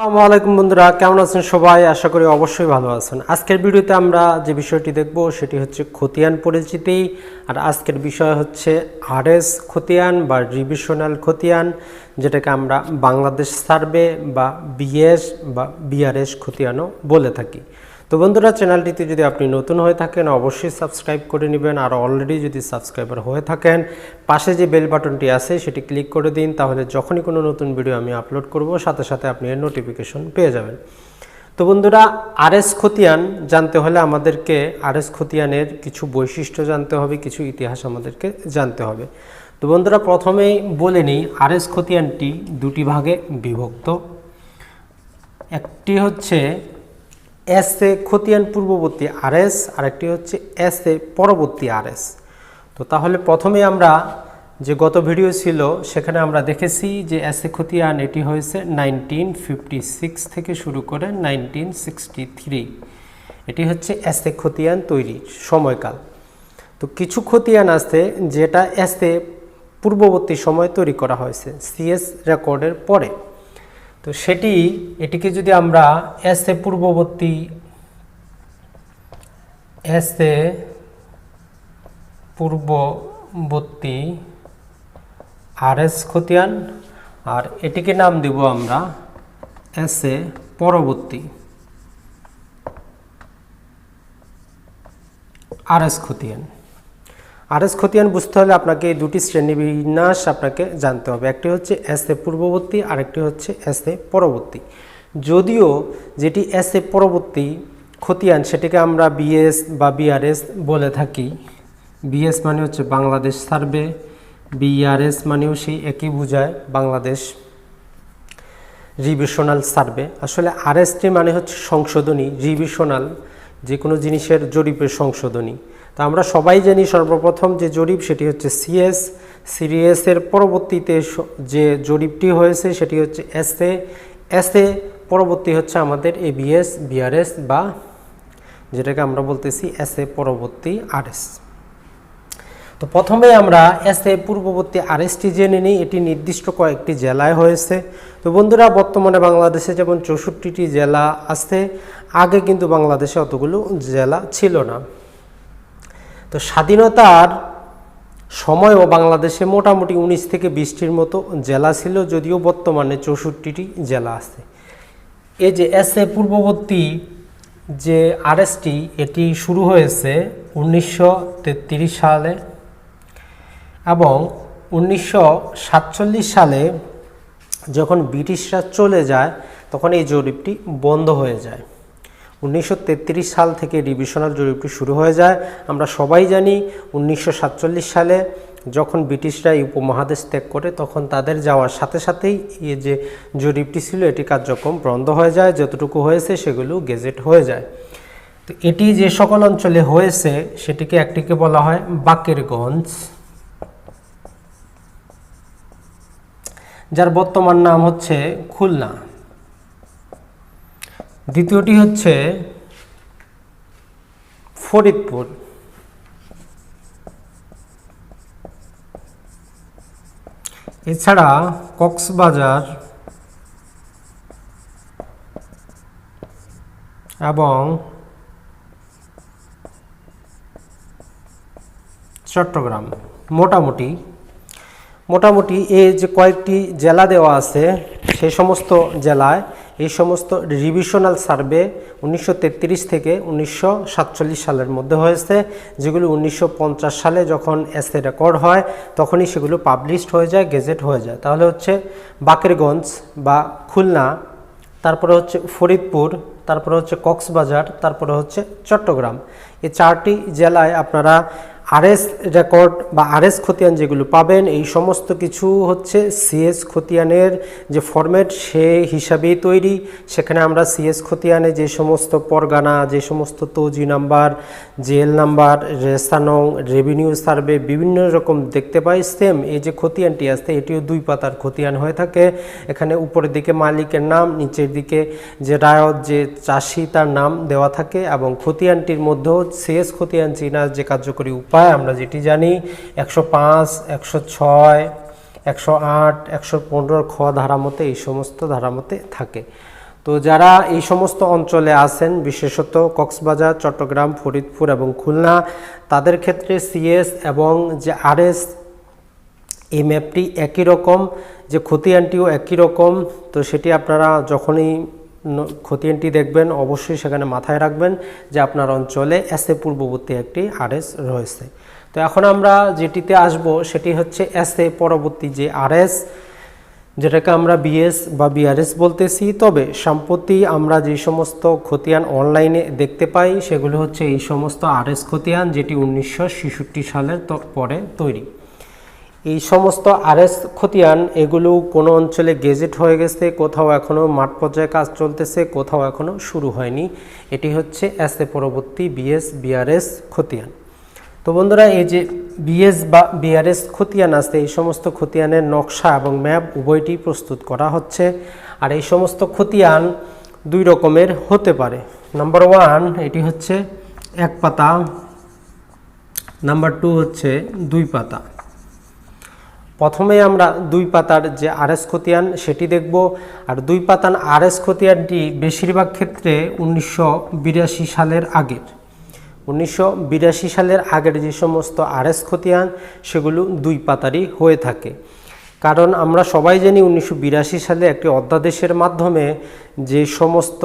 আসসালামু আলাইকুম বন্ধুরা, কেমন আছেন সবাই? আশা করি অবশ্যই ভালো আছেন। আজকের ভিডিওতে আমরা যে বিষয়টি দেখব, সেটি হচ্ছে খতিয়ান পরিচিতি। আর আজকের বিষয় হচ্ছে আরএস খতিয়ান বা রিভিশনাল খতিয়ান, যেটাকে আমরা বাংলাদেশ সার্ভে বা বিএস বা বিআরএস খতিয়ানও বলে থাকি। তো বন্ধুরা, চ্যানেলটিতে যদি আপনি নতুন হয়ে থাকেন, অবশ্যই সাবস্ক্রাইব করে নেবেন। আর অলরেডি যদি সাবস্ক্রাইবার হয়ে থাকেন, পাশে যে বেল বাটনটি আছে, সেটি ক্লিক করে দিন। তাহলে যখনই কোনো নতুন ভিডিও আমি আপলোড করব, সাথে সাথে আপনি এর নোটিফিকেশন পেয়ে যাবেন। তো বন্ধুরা, আরএস খতিয়ান জানতে হলে আমাদেরকে, আরএস খতিয়ানের কিছু বৈশিষ্ট্য জানতে হবে, কিছু ইতিহাস আমাদেরকে জানতে হবে। তো বন্ধুরা, প্রথমেই বলে নিই, আরএস খতিয়ানটি দুটি ভাগে বিভক্ত। একটি হচ্ছে এস খতিয়ান পূর্ববর্তী আরএস আরেকটি হচ্ছে এস এ পরবর্তী আরএস তো তাহলে প্রথমে আমরা যে গত ভিডিও ছিল, সেখানে আমরা দেখেছি যে এস খতিয়ান, এটি হয়েছে নাইনটিন থেকে শুরু করে নাইনটিন এটি হচ্ছে এস খতিয়ান তৈরির সময়কাল। তো কিছু খতিয়ান আছে যেটা এস পূর্ববর্তী সময় তৈরি করা হয়েছে সিএস রেকর্ডের পরে। তো সেটি, এটিকে যদি আমরা এস এ পূর্ববর্তী এস এ পূর্ববর্তী আর এস খতিয়ান, আর এটিকে নাম দিব আমরা এস এ পরবর্তী আর এস খতিয়ান। আর এস খতিয়ান বুঝতে হলে আপনাকে দুটি শ্রেণি বিন্যাস আপনাকে জানতে হবে। একটি হচ্ছে এস এ পূর্ববর্তী, আরেকটি হচ্ছে এস এ পরবর্তী। যদিও যেটি এস এ পরবর্তী খতিয়ান সেটিকে আমরা বিএস বা বিআরএস বলে থাকি। বিএস মানে হচ্ছে বাংলাদেশ সার্ভে, বিআরএস মানেও সেই একই বোঝায় বাংলাদেশ রিভিশনাল সার্ভে। আসলে আরএসটি মানে হচ্ছে সংশোধনী, রিভিশনাল যে কোনো জিনিসের জরিপের সংশোধনী। তা আমরা সবাই জানি সর্বপ্রথম যে জরিপ সেটি হচ্ছে সিএস। সিরিএসের পরবর্তীতে যে জরিপটি হয়েছে সেটি হচ্ছে এসএ এসএ পরবর্তী হচ্ছে আমাদের এবিএস বিআরএস বা যেটাকে আমরা বলতেছি এসএ পরবর্তী আরএস তো প্রথমে আমরা এস এ পূর্ববর্তী আরএসটি জেনে নিই। এটি নির্দিষ্ট কয়েকটি জেলায় হয়েছে। তো বন্ধুরা, বর্তমানে বাংলাদেশে যেমন চৌষট্টিটি জেলা আছে, আগে কিন্তু বাংলাদেশে অতগুলো জেলা ছিল না। তো স্বাধীনতার সময়ও বাংলাদেশে মোটামুটি উনিশ থেকে বিশটির মতো জেলা ছিল, যদিও বর্তমানে চৌষট্টিটি জেলা আছে। এই যে এস এ পূর্ববর্তী যে আরএসটি, এটি শুরু হয়েছে উনিশশো তেত্রিশ সালে এবং উনিশশো সাতচল্লিশ সালে যখন ব্রিটিশরা চলে যায়, তখন এই জরিপটি বন্ধ হয়ে যায়। উনিশশো তেত্রিশ সাল থেকে রিভিশনাল জরিপটি শুরু হয়ে যায়। আমরা সবাই জানি উনিশশো সাতচল্লিশ সালে যখন ব্রিটিশরা এই উপমহাদেশ ত্যাগ করে, তখন তাদের যাওয়ার সাথে সাথেই এই যে জরিপটি ছিল, এটি কার্যক্রম বন্ধ হয়ে যায়। যতটুকু হয়েছে সেগুলো গেজেট হয়ে যায়। তো এটি যে সকল অঞ্চলে হয়েছে, সেটিকে একটিকে বলা হয় বাকেরগঞ্জ। যার বর্তমান নাম হচ্ছে খুলনা। দ্বিতীয়টি হচ্ছে ফরিদপুর। এছাড়া কক্সবাজার এবং চট্টগ্রাম মোটামুটি। মোটামুটি এই যে কয়েকটি জেলা দেওয়া আছে সেই সমস্ত জেলায় এই সমস্ত রিভিশনাল সার্ভে উনিশশো তেত্রিশ থেকে উনিশশো সাতচল্লিশ সালের মধ্যে হয়েছে, যেগুলো উনিশশো পঞ্চাশ সালে যখন এসে রেকর্ড হয়, তখনই সেগুলো পাবলিশড হয়ে যায় গেজেট হয়ে যায়। তাহলে হচ্ছে বাকেরগঞ্জ বা খুলনা, তারপরে হচ্ছে ফরিদপুর, তারপরে হচ্ছে কক্সবাজার, তারপরে হচ্ছে চট্টগ্রাম। এই চারটি জেলায় আপনারা আরএস রেকর্ড বা আরএস খতিয়ান যেগুলো পাবেন, এই সমস্ত কিছু হচ্ছে সিএস খতিয়ানের যে ফরম্যাট সে হিসাবেই তৈরি। সেখানে আমরা সিএস খতিয়ানে যে সমস্ত পরগানা, যে সমস্ত তৌজি নাম্বার জেল নাম্বার, রেসানং রেভিনিউ সার্ভে বিভিন্ন রকম দেখতে পাই। সেম এই যে খতিয়ানটি আসতে এটিও দুই পাতার খতিয়ান হয়ে থাকে। এখানে উপরের দিকে মালিকের নাম, নিচের দিকে যে রায়ত, যে চাষি, তার নাম দেওয়া থাকে এবং খতিয়ানটির মধ্যেও সিএস খতিয়ান চিনার যে কার্যকরী উপায় আমরা যেটি জানি, একশো পাঁচ, একশো ছয়, একশো আট, একশো পনেরো খ ধারা মতে এই সমস্ত ধারা মতে থাকে। তো যারা এই সমস্ত অঞ্চলে আছেন, বিশেষত কক্সবাজার, চট্টগ্রাম, ফরিদপুর এবং খুলনা, তাদের ক্ষেত্রে সিএস এবং যে আরএস এই ম্যাপটি একই রকম, যে খতিয়ানটিও একই রকম। তো সেটি আপনারা যখনই খতিয়ানটি দেখবেন, অবশ্যই সেখানে মাথায় রাখবেন যে আপনার অঞ্চলে এসে পূর্ববর্তী একটি আরএস রয়েছে। তো এখন আমরা যেটিতে আসব, সেটি হচ্ছে এসে পরবর্তী যে আরএস, যেটাকে আমরা বিএস বা বিআরএস বলতেছি। তবে সম্প্রতি আমরা যে সমস্ত খতিয়ান অনলাইনে দেখতে পাই, সেগুলো হচ্ছে এই সমস্ত আরএস খতিয়ান, যেটি উনিশশো ছেষট্টি সালের পরে তৈরি। এই সমস্ত আরএস খতিয়ান, এগুলো কোনো অঞ্চলে গেজেট হয়ে গেছে, কোথাও এখনও মাঠ পর্যায়ে কাজ চলতেছে, কোথাও এখনও শুরু হয়নি। এটি হচ্ছে এস এ পরবর্তী বিএস বিআরএস খতিয়ান। তো বন্ধুরা, এই যে বিএস বা বিআরএস খতিয়ান আছে, এই সমস্ত খতিয়ানের নকশা এবং ম্যাপ উভয়টি প্রস্তুত করা হচ্ছে। আর এই সমস্ত খতিয়ান দুই রকমের হতে পারে। নাম্বার ওয়ান এটি হচ্ছে এক পাতা নাম্বার টু হচ্ছে দুই পাতা। প্রথমে আমরা দুই পাতার যে আরএস খতিয়ান সেটি দেখব, আর দুই পাতান আরএস খতিয়ানটি বেশিরভাগ ক্ষেত্রে উনিশশো বিরাশি সালের আগের। উনিশশো বিরাশি সালের আগের যে সমস্ত আরএস খতিয়ান, সেগুলো দুই পাতারই হয়ে থাকে। কারণ আমরা সবাই জানি উনিশশো বিরাশি সালে একটি অধ্যাদেশের মাধ্যমে যে সমস্ত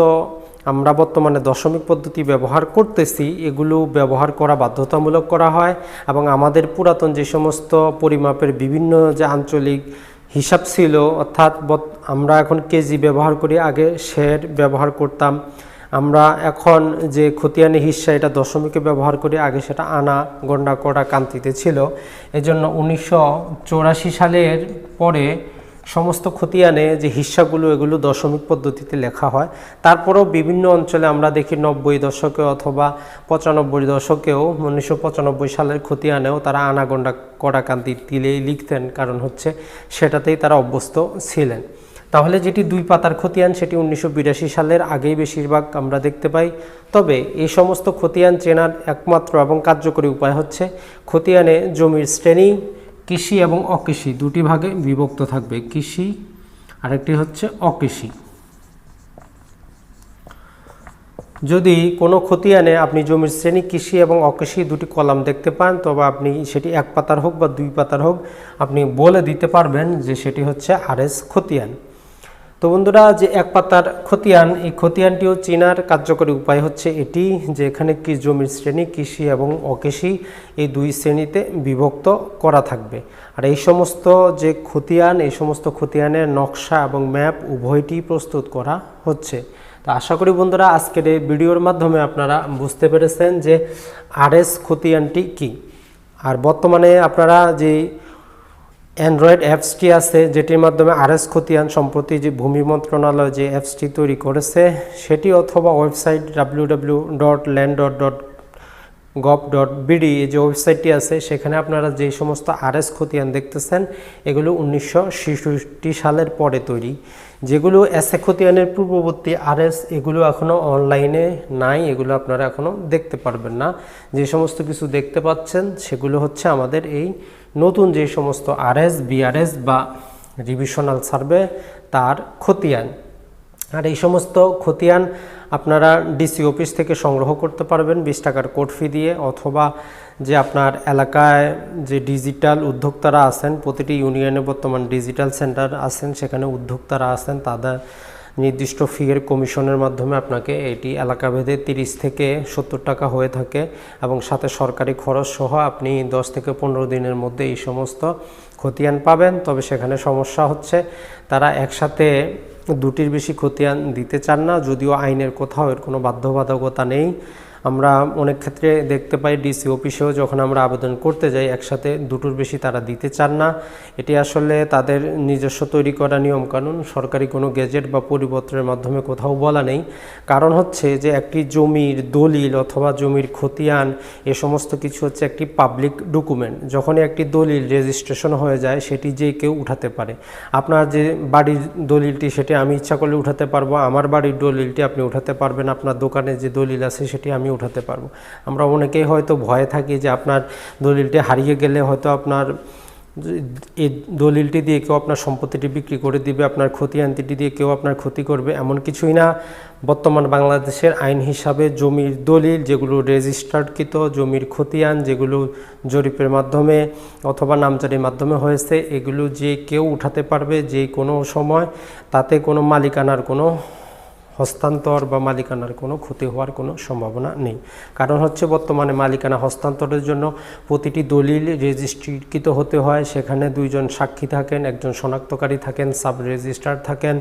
আমরা বর্তমানে দশমিক পদ্ধতি ব্যবহার করতেছি, এগুলো ব্যবহার করা বাধ্যতামূলক করা হয় এবং আমাদের পুরাতন যে সমস্ত পরিমাপের বিভিন্ন যে আঞ্চলিক হিসাব ছিল, অর্থাৎ আমরা এখন কেজি ব্যবহার করি, আগে শের ব্যবহার করতাম। আমরা এখন যে খতিয়ানি হিস্সা এটা দশমিকে ব্যবহার করি, আগে সেটা আনা, গন্ডা করা কান্তিতে ছিল। এজন্য উনিশশো সালের পরে সমস্ত খতিয়ানে যে হিস্সাগুলো, এগুলো দশমিক পদ্ধতিতে লেখা হয়। তারপরেও বিভিন্ন অঞ্চলে আমরা দেখি নব্বই দশকে অথবা পঁচানব্বই দশকেও, উনিশশো পঁচানব্বই সালের খতিয়ানেও তারা আনাগন্ডা কড়াকান্তি তিলেই লিখতেন, কারণ হচ্ছে সেটাতেই তারা অভ্যস্ত ছিলেন। তাহলে যেটি দুই পাতার খতিয়ান, সেটি উনিশশো বিরাশি সালের আগেই বেশিরভাগ আমরা দেখতে পাই। তবে এই সমস্ত খতিয়ান চেনার একমাত্র এবং কার্যকরী উপায় হচ্ছে, খতিয়ানে জমির শ্রেণি কৃষি এবং অকৃষি দুটি ভাগে বিভক্ত থাকবে, কৃষি, আরেকটি হচ্ছে অকৃষি। যদি কোনো খতিয়ানে আপনি জমির শ্রেণি, কৃষি এবং অকৃষি দুটি কলাম দেখতে পান, তবে আপনি সেটি এক পাতার হোক বা দুই পাতার হোক, আপনি বলে দিতে পারবেন যে সেটি হচ্ছে আরএস খতিয়ান তো বন্ধুরা, যে এক পাতার খতিয়ান, এই খতিয়ানটিও চেনার কার্যকরী উপায় হচ্ছে এটি, যে এখানে কি জমির শ্রেণি, কৃষি এবং অকৃষি, এই দুই শ্রেণীতে বিভক্ত করা থাকবে। আর এই সমস্ত যে খতিয়ান, এই সমস্ত খতিয়ানের নকশা এবং ম্যাপ উভয়টি প্রস্তুত করা হচ্ছে। তো আশা করি বন্ধুরা, আজকের এই ভিডিওর মাধ্যমে আপনারা বুঝতে পেরেছেন যে আরএস খতিয়ানটি কি। আর বর্তমানে আপনারা যে অ্যান্ড্রয়েড অ্যাপসটি আছে, যেটির মাধ্যমে আরএস খতিয়ান সম্প্রতি যে ভূমি মন্ত্রণালয় যে অ্যাপসটি তৈরি করেছে, সেটি অথবা website W W dot land dot dot gov dot BD যে ওয়েবসাইটটি আছে, সেখানে আপনারা যে সমস্ত আরএস খতিয়ান দেখতেছেন, এগুলো উনিশশো ছেষট্টি সালের পরে তৈরি। যেগুলো এসে খতিয়ানের পূর্ববর্তী আরএস, এগুলো এখনও অনলাইনে নাই, এগুলো আপনারা এখনও দেখতে পারবেন না। যে সমস্ত কিছু দেখতে পাচ্ছেন, সেগুলো হচ্ছে আমাদের এই নতুন যে সমস্ত আরএস, বিআরএস বা রিভিশনাল সার্ভে তার খতিয়ান। আর এই সমস্ত খতিয়ান আপনারা ডিসি অফিস থেকে সংগ্রহ করতে পারবেন বিশ টাকার কোড ফি দিয়ে, অথবা যে আপনার এলাকায় যে ডিজিটাল উদ্যোক্তারা আছেন, প্রতিটি ইউনিয়নে বর্তমান ডিজিটাল সেন্টার আছেন, সেখানে উদ্যোক্তারা আছেন, তাদের নির্দিষ্ট ফিয়ের কমিশনের মাধ্যমে আপনাকে এটি এলাকাভেদে তিরিশ থেকে সত্তর টাকা হয়ে থাকে এবং সাথে সরকারি খরচ সহ আপনি দশ থেকে পনেরো দিনের মধ্যে এই সমস্ত খতিয়ান পাবেন। তবে সেখানে সমস্যা হচ্ছে, তারা একসাথে দুটির বেশি খতিয়ান দিতে চান না, যদিও আইনের কোথাও এর কোনো বাধ্যবাধকতা নেই। আমরা অনেক ক্ষেত্রে দেখতে পাই ডিসি অফিসেও যখন আমরা আবেদন করতে যাই একসাথে, দুটোর বেশি তারা দিতে চান না। এটি আসলে তাদের নিজস্ব তৈরি করা নিয়মকানুন, সরকারি কোনো গেজেট বা পরিপত্রের মাধ্যমে কোথাও বলা নেই। কারণ হচ্ছে যে একটি জমির দলিল অথবা জমির খতিয়ান, এ সমস্ত কিছু হচ্ছে একটি পাবলিক ডকুমেন্ট যখনই একটি দলিল রেজিস্ট্রেশন হয়ে যায়, সেটি যে কেউ উঠাতে পারে। আপনার যে বাড়ির দলিলটি, সেটি আমি ইচ্ছা করলে উঠাতে পারব। আমার বাড়ির দলিলটি আপনি উঠাতে পারবেন। আপনার দোকানে যে দলিল আছে, সেটি আমি উঠাতে পারব। আমরা অনেকেই হয়তো ভয়ে থাকি যে আপনার দলিলটি হারিয়ে গেলে হয়তো আপনার এই দলিলটি দিয়ে কেউ আপনার সম্পত্তিটি বিক্রি করে দিবে, আপনার ক্ষতিয়ান্তিটি দিয়ে কেউ আপনার ক্ষতি করবে, এমন কিছুই না। বর্তমান বাংলাদেশের আইন হিসাবে জমির দলিল, যেগুলো রেজিস্টার্ডকৃত জমির খতিয়ান যেগুলো জরিপের মাধ্যমে অথবা নামজারির মাধ্যমে হয়েছে, এগুলো যে কেউ উঠাতে পারবে যে কোনো সময়, তাতে কোনো মালিকানার কোনো হস্তান্তর বা মালিকানার কোনো ক্ষতি হওয়ার কোনো সম্ভাবনা নেই। কারণ হচ্ছে বর্তমানে মালিকানা হস্তান্তরের জন্য প্রতিটি দলিল রেজিস্ট্রিকৃত হতে হয়। সেখানে দুইজন সাক্ষী থাকেন, একজন শনাক্তকারী থাকেন, সাব রেজিস্ট্রার থাকেন,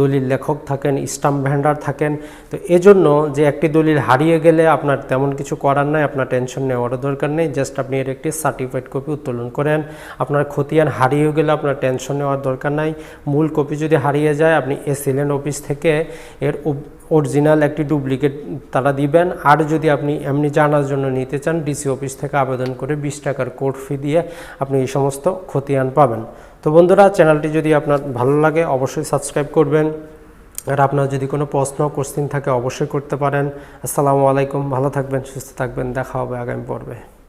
দলিল লেখক থাকেন, স্টাম্প ভ্যান্ডার থাকেন। তো এজন্য যে একটি দলিল হারিয়ে গেলে আপনার তেমন কিছু করার নাই, আপনার টেনশন নেওয়ারও দরকার নেই। জাস্ট আপনি এর একটি সার্টিফাইড কপি উত্তোলন করেন। আপনার খতিয়ান হারিয়ে গেলে আপনার টেনশন নেওয়ার দরকার নাই। মূল কপি যদি হারিয়ে যায়, আপনি এসিলেন অফিস থেকে এর অরিজিনাল একটি ডুপ্লিকেট তারা দিবেন। আর যদি আপনি এমনি জানার জন্য নিতে চান ডিসি অফিস থেকে আবেদন করে বিশ টাকার কোর্ট ফি দিয়ে আপনি এই সমস্ত খতিয়ান পাবেন। তো বন্ধুরা চ্যানেলটি যদি আপনার ভালো লাগে, অবশ্যই সাবস্ক্রাইব করবেন। আর আপনার যদি কোনো প্রশ্ন কোশ্চিন থাকে, অবশ্যই করতে পারেন। আসসালামু আলাইকুম, ভালো থাকবেন, সুস্থ থাকবেন, দেখা হবে আগামী পর্বে।